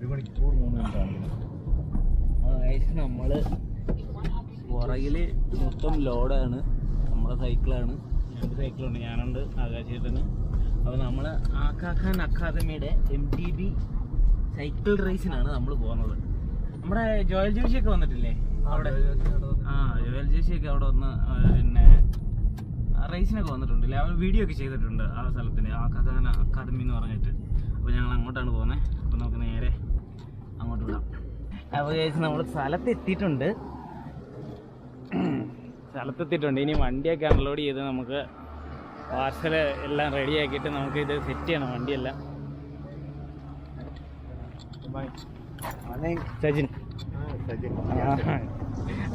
ഒരു മണിക്കൂർ മൂന്ന് മിനിറ്റാണ് നമ്മൾ പുറകിൽ മൊത്തം ലോഡാണ്. നമ്മളെ സൈക്കിളാണ് രണ്ട് സൈക്കിളുണ്ട് ഞാനുണ്ട് ആകാശേട്ടന്. അപ്പോൾ നമ്മൾ ആക്കാഖാൻ അക്കാദമിയുടെ എം ടി ബി സൈക്കിൾ റേസിനാണ് നമ്മൾ പോകുന്നത്. നമ്മുടെ ജോയൽ ജോഷിയൊക്കെ വന്നിട്ടില്ലേ? അവിടെ? ആ ജോയൽ ജോഷിയൊക്കെ അവിടെ വന്ന് പിന്നെ റേസിനൊക്കെ വന്നിട്ടുണ്ടല്ലേ? അവർ വീഡിയോ ഒക്കെ ചെയ്തിട്ടുണ്ട് ആ സ്ഥലത്തിന് ആക്കാഖാൻ അക്കാദമി എന്ന് പറഞ്ഞിട്ട്. അപ്പോൾ ഞങ്ങൾ അങ്ങോട്ടാണ് പോകുന്നത് അപ്പോൾ നമുക്ക് നേരെ വിടാം അപ്പോൾ ചേച്ചി നമ്മൾ സ്ഥലത്തെത്തിയിട്ടുണ്ട്. സ്ഥലത്തെത്തിയിട്ടുണ്ട്. ഇനി വണ്ടിയൊക്കെ അൺലോഡ് ചെയ്ത് നമുക്ക് പാർസൽ എല്ലാം റെഡി ആക്കിയിട്ട് നമുക്ക് ഇത് സെറ്റ് ചെയ്യണം വണ്ടിയെല്ലാം. സജിൻ. ആ.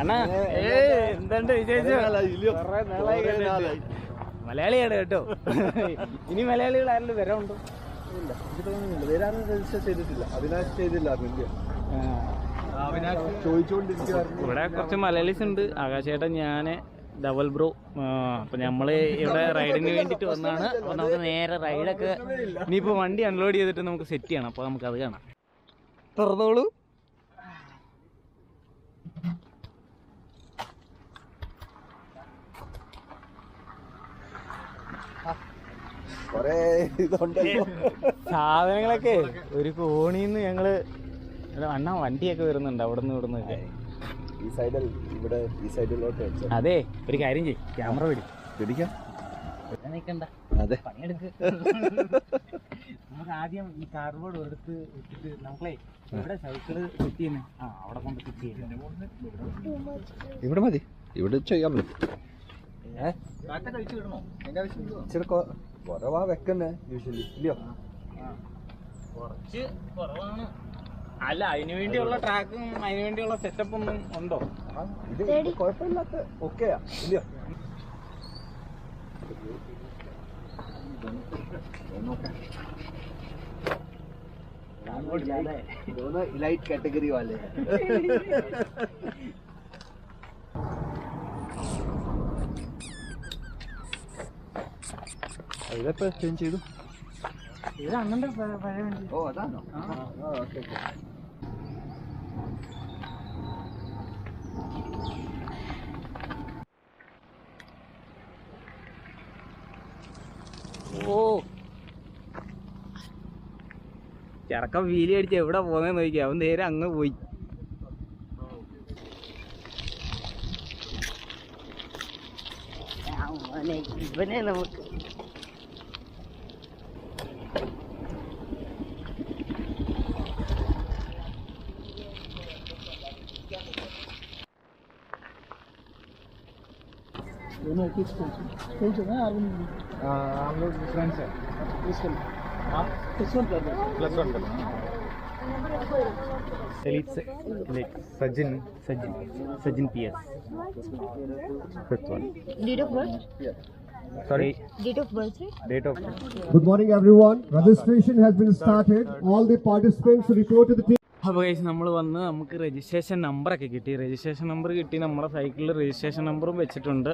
അണ്ണാ ഏ എന്തുണ്ട് വിശേഷം. മലയാളിയാണ് കേട്ടോ. ഇനി മലയാളികൾ ആരെങ്കിലും വരാനുണ്ടോ രജിസ്റ്റർ ചെയ്തിട്ടില്ല. അവിനാശ് ചെയ്തില്ല ചോദിച്ചുകൊണ്ടിരിക്കുകയായിരുന്നു ഇവിടെ കുറച്ച് മലയാളീസ് ഉണ്ട്. ആകാശേട്ടൻ ഞാൻ ഡബൽ ബ്രോ. അപ്പൊ നമ്മൾ ഇവിടെ റൈഡിന് വേണ്ടിട്ട് വന്നാണ്. അപ്പൊ നമുക്ക് നേരെ റൈഡൊക്കെ ഇനിയിപ്പോ വണ്ടി അൺലോഡ് ചെയ്തിട്ട് നമുക്ക് സെറ്റ് ചെയ്യണം. അപ്പൊ നമുക്ക് അത് കാണാം. തുറന്നോളൂ. കൊറേ ഇതുണ്ടല്ലോ. സാധനങ്ങളൊക്കെ ഒരു കോണിന്ന് ഞങ്ങൾ അണ്ണാ വണ്ടിയൊക്കെ വരുന്നുണ്ട് അവിടെ നിന്ന് ഇവിടുന്ന് ഈ സൈഡിൽ ഇവിടെ ഈ സൈഡിലോട്ട് അതെ ഒരു കാര്യം ചെയ് ക്യാമറ പിടി. പിടിക്കാം. നിൽക്കണ്ട അതെ. പണിയെടുക്ക്. നമുക്ക് ആദ്യം ഈ കാർബോർഡ് എടുത്ത് വെച്ചിട്ട് നമ്മളെ ഇവിടെ സൈക്കിൾ ചെയ്യുന്നത് ആ അവിടെ കൊണ്ട് സെറ്റ് ചെയ്യുന്നത് ഇവിടെ മതി. ഇവിടെ ചെയ്യാൻ പറ്റും. ഇച്ചിരി കുറവാ വെക്കുന്നേ യൂഷ്വലി ഇല്ലയോ കുറച്ച് കുറവാണ് അല്ല അതിനു വേണ്ടിയുള്ള ട്രാക്കും അതിനു വേണ്ടിയുള്ള സെറ്റപ്പ് ഒന്നും ഉണ്ടോ ആ, ഇത് കുഴപ്പമില്ലാത്ത ഓക്കെയാ ഇല്ലയോ दोनों इलाइट कैटेगरी वाले हैं ഇതെപ്പോ ചേഞ്ച് ചെയ്തു. ഇത് അണ്ണന്റെ പഴയ വണ്ടി. ഓ അതാണോ? ഓക്കെ ഓ. ചെറുക്കം വീലി അടിച്ച് എവിടെ പോകുന്നതെന്ന് നോക്കി അവൻ നേരെ അങ്ങ് പോയി. ഇവനെ നമുക്ക് दोनों एक ही स्कूल से स्कूल से हैं आर्मी हम लोग फ्रेंड्स हैं इस वन आप प्लस वन कर प्लस वन कर चलित से लाइक सज्जन सज्जन सज्जन PS fifth one date of birth sorry date of birth date of good morning everyone registration has been started all the participants report to the team അപ്പോൾ കഴിച്ച് നമ്മൾ വന്ന് നമുക്ക് രജിസ്ട്രേഷൻ നമ്പറൊക്കെ കിട്ടി രജിസ്ട്രേഷൻ നമ്പർ കിട്ടി നമ്മുടെ സൈക്കിളിൽ രജിസ്ട്രേഷൻ നമ്പറും വെച്ചിട്ടുണ്ട്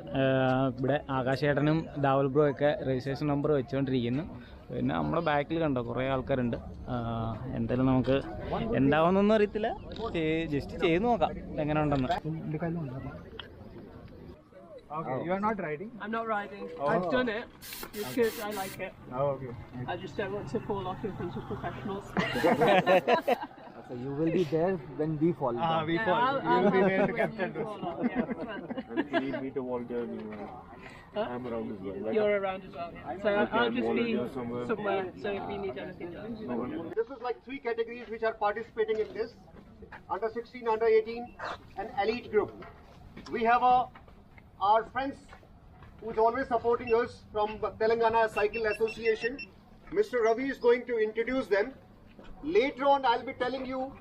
ഇവിടെ ആകാശേട്ടനും ഡാവൽ ബ്രോ ഒക്കെ രജിസ്ട്രേഷൻ നമ്പർ വെച്ചുകൊണ്ടിരിക്കുന്നു പിന്നെ നമ്മുടെ ബാക്കിൽ കണ്ടോ കുറേ ആൾക്കാരുണ്ട് എന്തായാലും നമുക്ക് എന്താവുന്നൊന്നും അറിയത്തില്ല ജസ്റ്റ് ചെയ്ത് നോക്കാം എങ്ങനെ ഉണ്ടെന്ന് You are not riding? I'm not riding. I've done it. It's good. I like it. Oh, okay. I just don't want to fall off in front of professionals. So you will be there when we fall. Ah, yeah, I'll, I'll, I'll be there to captain fall you need me to volunteer anywhere. I'm around as well. Like, You're around as well. Yeah. So I'll, I'll just be volunteer somewhere. somewhere. So if you need anything done. This is like three categories which are participating in this. Under 16, under 18, and elite group. We have a, our friends who's always supporting us from Telangana Cycle Association. Mr. Ravi is going to introduce them. Later on, I'll be telling you.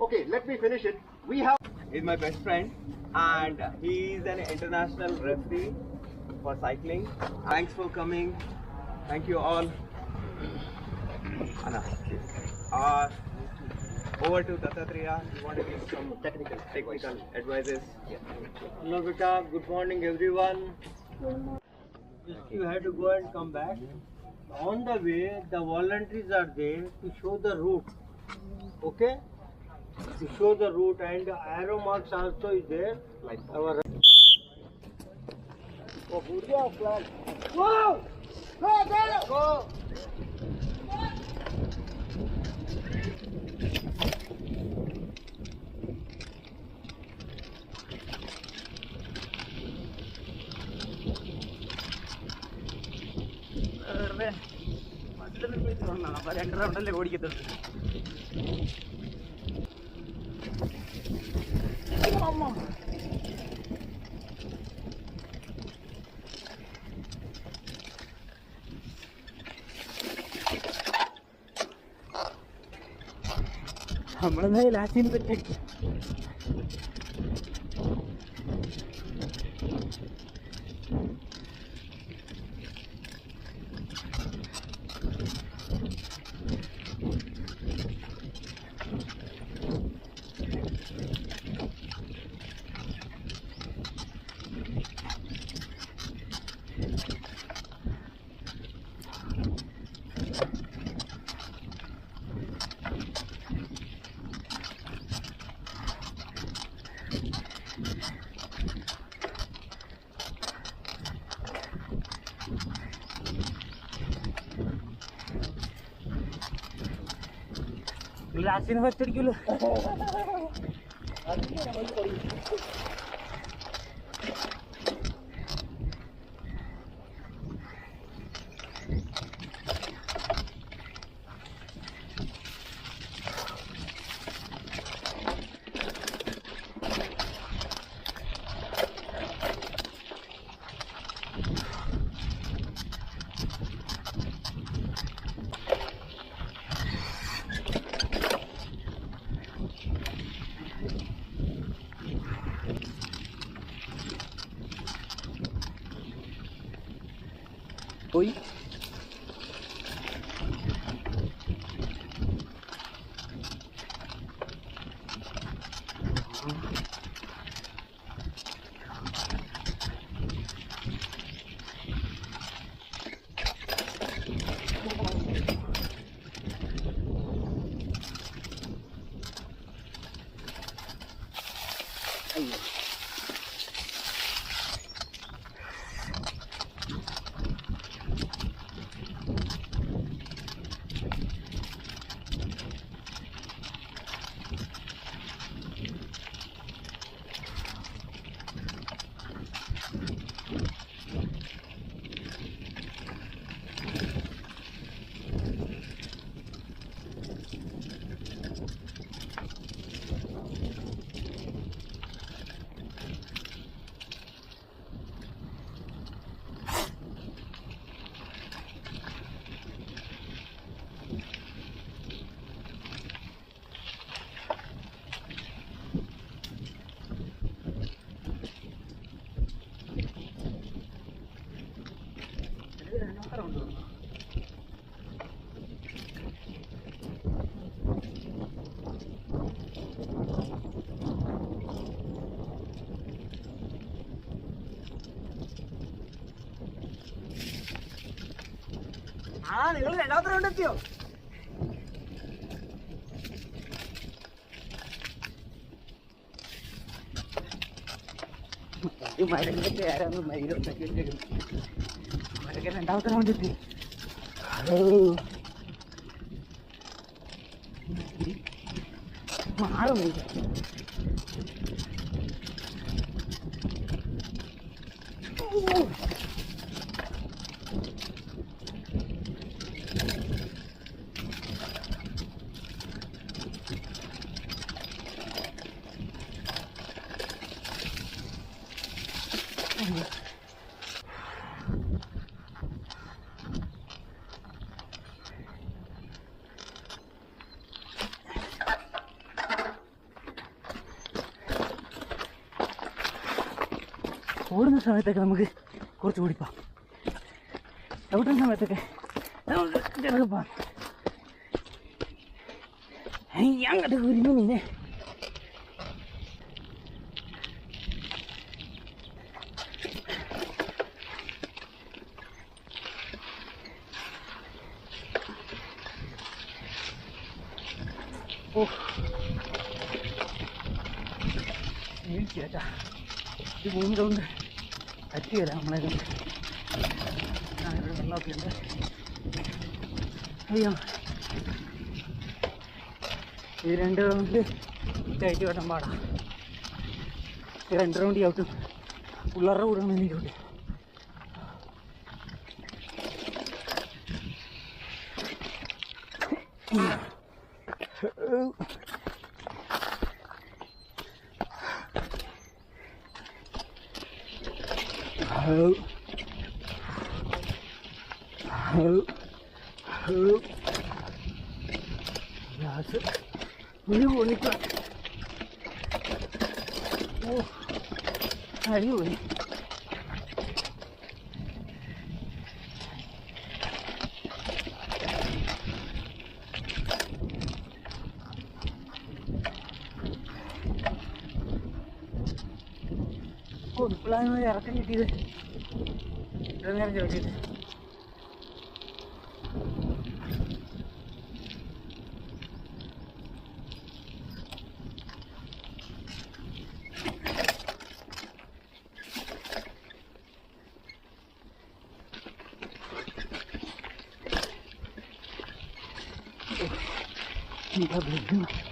Okay, let me finish it. We have. He's my best friend and he's an international referee for cycling. Thanks for coming. Thank you all. Anna. Uh, over to Dattatreya. You want to give some technical technical advices? Hello, beta. Good morning, everyone. You have to go and come back. on the way the volunteers are there to show the route okay to show the route and the arrow marks also is there like our oh, buddha flag. Wow! Go, go, go! അപ്പൊ രണ്ട് ഓടിക്കത്തുള്ളൂ നമ്മളെന്തായാലും ലാസ്റ്റിന് പറ്റി ലാസ്റ്റിന് first ആ നിങ്ങൾ രണ്ടാമത്തെ round എത്തിയോ മരങ്ങളൊക്കെ ആരാന്ന് മയിലൊക്കെ മരൊക്കെ രണ്ടാമത്തെ റൗണ്ട് എത്തി മാറും ഓടുന്ന സമയത്തൊക്കെ നമുക്ക് കുറച്ച് ഓടിപ്പാം ചവിട്ടുന്ന സമയത്തൊക്കെ നമുക്ക് ചെറുപ്പാം അങ്ങോട്ട് കുരുങ്ങി നിന്നെ ഓ ചേട്ടാ. ഇത് മൂന്ന് റൗണ്ട് പറ്റിയല്ല നമ്മളെ കൊണ്ട്. ഇവിടെ വെള്ളമൊക്കെ ഉണ്ട് അയ്യോ. ഈ രണ്ട് റൗണ്ട് ചായറ്റ് വട്ടം പാടാം. രണ്ട് റൗണ്ട് ചവിട്ടും പിള്ളേരുടെ കൂടെ എനിക്കുണ്ട് Oh. Oh. Oh. ഗ്യാസ് ഒരു പൊളിക്ക ഓ അടിപൊളി ഓ Döner de öyleydi. Добрый день.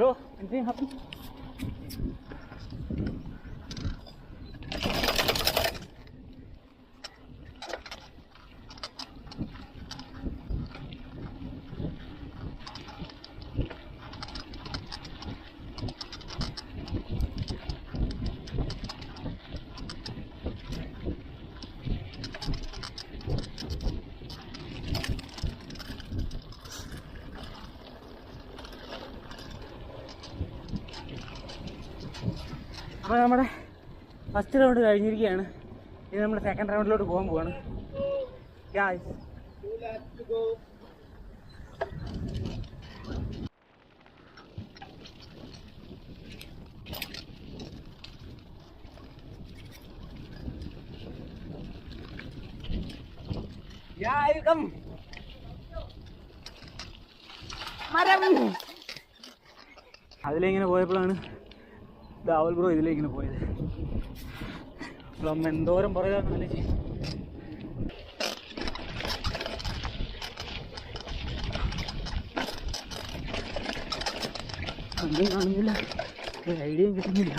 รู้จริงครับ first round കഴിഞ്ഞിരിക്കുകയാണ്. ഇനി നമ്മൾ സെക്കൻഡ് റൗണ്ടിലോട്ട് പോകാൻ പോവാണ്. ഗായ്സ് അതിലിങ്ങനെ പോയപ്പോഴാണ് ദാവൽ ബ്രോ ഇതിലേക്കിങ്ങനെ പോയത്. അമ്മ എന്തോരം ആലോചിച്ച്. ഒന്നും കാണുന്നില്ല. ഐഡിയയും കിട്ടുന്നില്ല.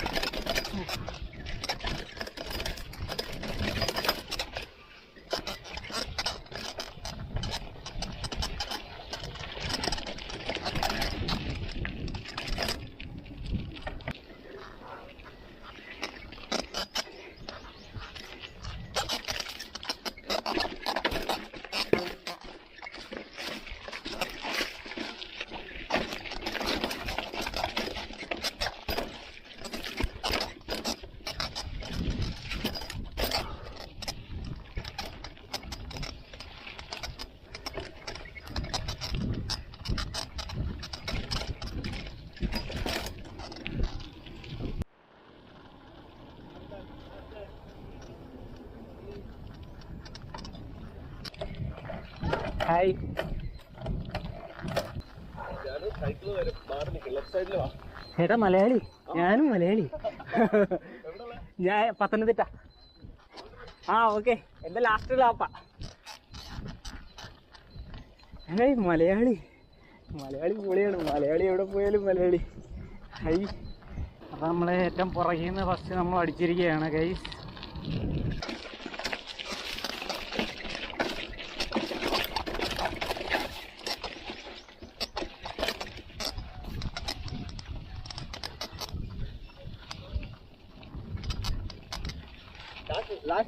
ഹായ് ഏട്ടാ മലയാളി ഞാനും മലയാളി. ഞാൻ പത്തനംതിട്ട. ആ ഓക്കെ എന്റെ ലാസ്റ്റ് ലാപ്പാ ഏയ് മലയാളി. മലയാളി പൊളിയാണ്. മലയാളി എവിടെ പോയാലും മലയാളി. ഹൈ അപ്പം നമ്മളെ ഏറ്റവും പുറകിൽ നിന്ന് ഫസ്റ്റ് നമ്മൾ അടിച്ചിരിക്കുകയാണ്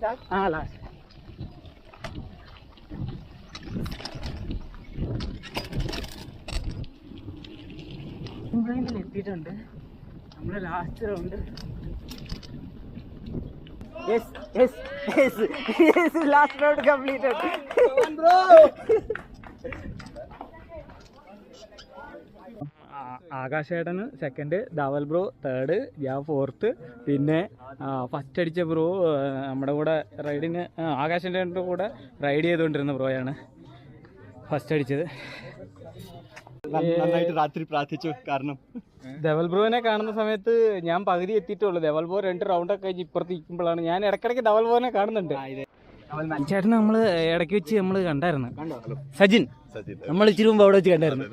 ഗൈസ് ആ ലാസ്റ്റ് റൗണ്ടിൽ എത്തിയിട്ടുണ്ട് നമ്മുടെ last round yes yes yes yes last round completed ആകാശേട്ടന് second Dhaval bro third ഞാൻ ഫോർത്ത് പിന്നെ ഫസ്റ്റ് അടിച്ച ബ്രോ നമ്മുടെ കൂടെ റൈഡിന് ആകാശേട്ടന്റെ കൂടെ റൈഡ് ചെയ്തുകൊണ്ടിരുന്ന ബ്രോയാണ് ഫസ്റ്റ് അടിച്ചത്. നന്നായിട്ട് രാത്രി പ്രാർത്ഥിച്ചു കാരണം. ധവൽ ബ്രോനെ കാണുന്ന സമയത്ത് ഞാൻ പകുതി എത്തിയിട്ടുള്ളൂ. ധവൽ ബ്രോ രണ്ട് റൗണ്ടൊക്കെ കഴിഞ്ഞ് ഇപ്പുറത്ത് ഇരിക്കുമ്പോഴാണ്. ഞാൻ ഇടയ്ക്കിടയ്ക്ക് ധവൽ ബ്രോനെ കാണുന്നുണ്ട്. ചേട്ടൻ നമ്മൾ ഇടയ്ക്ക് വെച്ച് നമ്മൾ കണ്ടായിരുന്നു. സജിൻ. നമ്മൾ ഇച്ചിരി മുമ്പ് അവിടെ വെച്ച് കണ്ടായിരുന്നു.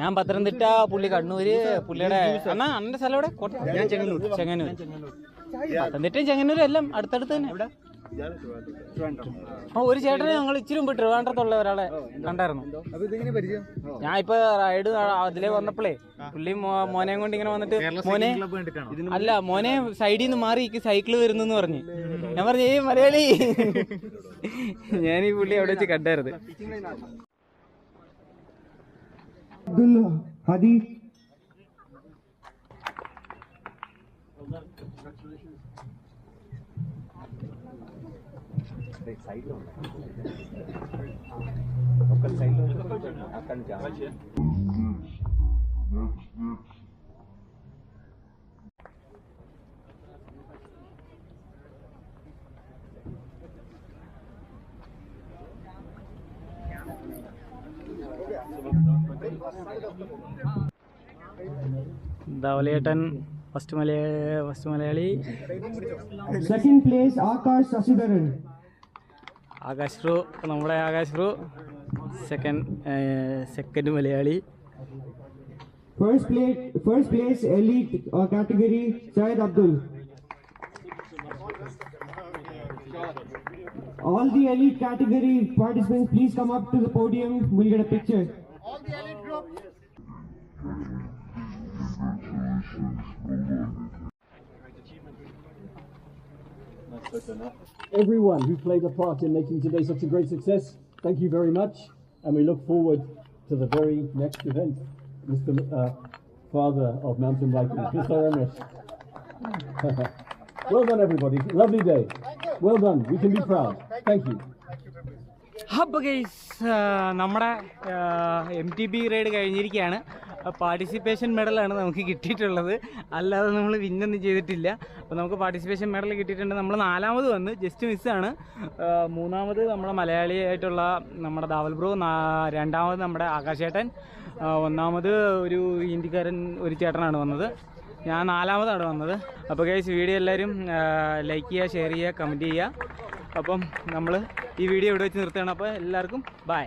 ഞാൻ പത്തനംതിട്ട പുള്ളി കണ്ണൂര് പുള്ളിയുടെ അണ്ണാ അണ്ണന്റെ സ്ഥലം എവിടെ? ചെങ്ങന്നൂർ ചെങ്ങന്നൂർ പത്തനംതിട്ടയും ചെങ്ങന്നൂരും എല്ലാം അടുത്തടുത്ത് തന്നെ. ഒരു ചേട്ടനെ ഞങ്ങൾ ഇച്ചിരി മുമ്പ് ട്രിവാൻഡ്രത്തുള്ള ഒരാളെ കണ്ടായിരുന്നു. ഞാൻ ഇപ്പൊ റൈഡ് അതിലെ വന്നപ്പോഴേ പുള്ളി മോനെയും കൊണ്ട് ഇങ്ങനെ വന്നിട്ട് മോനെ അല്ല മോനെ സൈഡിൽ നിന്ന് മാറി സൈക്കിൾ വരുന്നെന്ന് പറഞ്ഞു. ഞാൻ പറഞ്ഞു ഏയ് മലയാളി. ഞാൻ ഈ പുള്ളി അവിടെ വെച്ച് കണ്ടായിരുന്നു. Abdul Hadi. ധവലേട്ടൻ first മലയാ first Malayali Second place, Akash Sasidaran. Akash bro നമ്മുടെ Akash bro second second Malayali uh, All the elite category participants, please come up to the podium. We'll get a picture. everyone who played a part in making today such a great success. Thank you very much, and we look forward to the very next event. Mr. Uh, Father of mountain biking, Mr. Ramesh. well done, everybody. Lovely day. Well done. We can be proud. Thank you. അപ്പോൾ guys നമ്മുടെ M T B ride കഴിഞ്ഞിരിക്കുകയാണ് participation മെഡലാണ് നമുക്ക് കിട്ടിയിട്ടുള്ളത്. അല്ലാതെ നമ്മൾ വിന്നൊന്നും ചെയ്തിട്ടില്ല. അപ്പോൾ നമുക്ക് പാർട്ടിസിപ്പേഷൻ മെഡൽ കിട്ടിയിട്ടുണ്ട്. നമ്മൾ നാലാമത് വന്ന് ജസ്റ്റ് മിസ്സാണ് മൂന്നാമത് നമ്മുടെ മലയാളിയായിട്ടുള്ള നമ്മുടെ ദാവൽ ബ്രോ രണ്ടാമത് നമ്മുടെ ആകാശേട്ടൻ ഒന്നാമത് ഒരു ഹിന്ദിക്കാരൻ ഒരു ചേട്ടനാണ് വന്നത്. ഞാൻ നാലാമതാണ് വന്നത്. അപ്പോൾ ഗൈസ് വീഡിയോ എല്ലാവരും ലൈക്ക് ചെയ്യുക ഷെയർ ചെയ്യുക കമന്റ് ചെയ്യുക. അപ്പം നമ്മൾ ഈ വീഡിയോ ഇവിടെ വെച്ച് നിർത്തുകയാണ്. അപ്പോൾ എല്ലാവർക്കും ബൈ